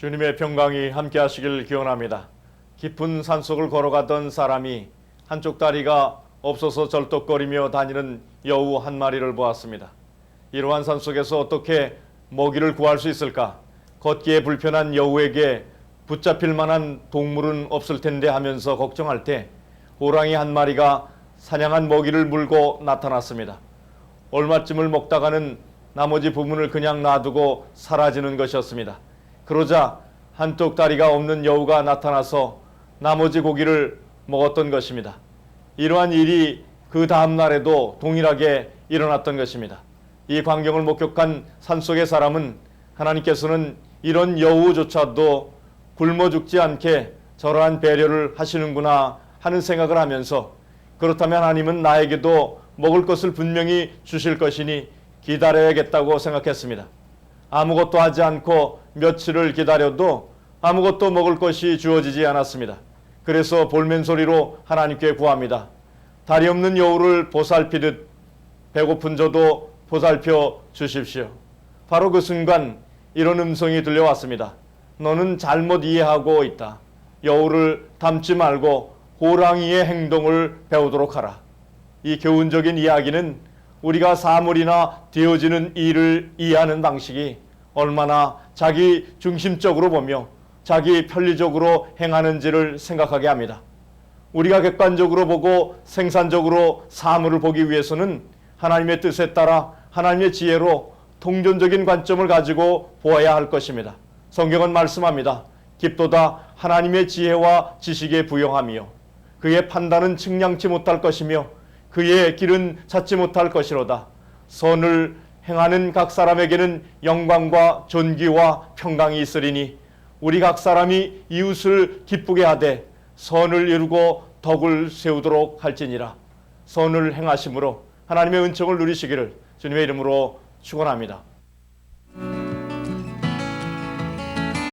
주님의 평강이 함께 하시길 기원합니다. 깊은 산속을 걸어가던 사람이 한쪽 다리가 없어서 절떡거리며 다니는 여우 한 마리를 보았습니다. 이러한 산속에서 어떻게 먹이를 구할 수 있을까? 걷기에 불편한 여우에게 붙잡힐 만한 동물은 없을 텐데 하면서 걱정할 때 호랑이 한 마리가 사냥한 먹이를 물고 나타났습니다. 얼마쯤을 먹다가는 나머지 부분을 그냥 놔두고 사라지는 것이었습니다. 그러자 한쪽 다리가 없는 여우가 나타나서 나머지 고기를 먹었던 것입니다. 이러한 일이 그 다음 날에도 동일하게 일어났던 것입니다. 이 광경을 목격한 산속의 사람은 하나님께서는 이런 여우조차도 굶어 죽지 않게 저러한 배려를 하시는구나 하는 생각을 하면서 그렇다면 하나님은 나에게도 먹을 것을 분명히 주실 것이니 기다려야겠다고 생각했습니다. 아무것도 하지 않고 며칠을 기다려도 아무것도 먹을 것이 주어지지 않았습니다. 그래서 볼멘 소리로 하나님께 구합니다. 다리 없는 여우를 보살피듯 배고픈 저도 보살펴 주십시오. 바로 그 순간 이런 음성이 들려왔습니다. 너는 잘못 이해하고 있다. 여우를 닮지 말고 호랑이의 행동을 배우도록 하라. 이 교훈적인 이야기는 우리가 사물이나 되어지는 일을 이해하는 방식이 얼마나 자기 중심적으로 보며 자기 편리적으로 행하는지를 생각하게 합니다. 우리가 객관적으로 보고 생산적으로 사물을 보기 위해서는 하나님의 뜻에 따라 하나님의 지혜로 통전적인 관점을 가지고 보아야 할 것입니다. 성경은 말씀합니다. 깊도다 하나님의 지혜와 지식에 부용하며 그의 판단은 측량치 못할 것이며 그의 길은 찾지 못할 것이로다. 선을 행하는 각 사람에게는 영광과 존귀와 평강이 있으리니 우리 각 사람이 이웃을 기쁘게 하되 선을 이루고 덕을 세우도록 할지니라. 선을 행하심으로 하나님의 은총을 누리시기를 주님의 이름으로 축원합니다.